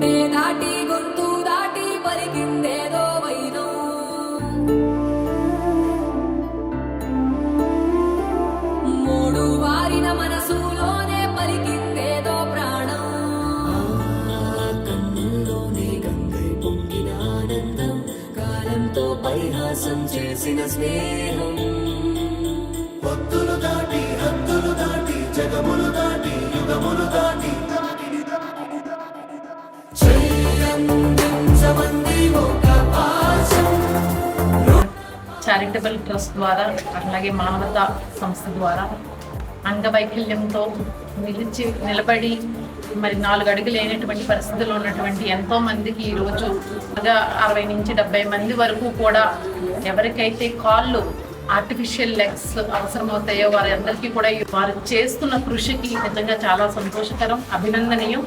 దాటి గొంతు దాటి పలికిందేదో వైనం మూడు వారిన మనసులోనే పలికిందేదో ప్రాణం. కన్నుల్లోనే గంగై పొంగిన ఆనందం కాలంతో పరిహాసం చేసిన స్నేహం. చారిటబుల్ ట్రస్ట్ ద్వారా అలాగే మానవతా సంస్థ ద్వారా అంగవైకల్యంతో నిలిచి నిలబడి మరి నాలుగు అడుగులు లేనటువంటి పరిస్థితుల్లో ఉన్నటువంటి ఎంతో మందికి ఈరోజు బాగా అరవై నుంచి డెబ్బై మంది వరకు కూడా ఎవరికైతే కాళ్ళు ఆర్టిఫిషియల్ లెగ్స్ అవసరమవుతాయో వారి అందరికీ కూడా వారు చేస్తున్న కృషికి నిజంగా చాలా సంతోషకరం అభినందనీయం.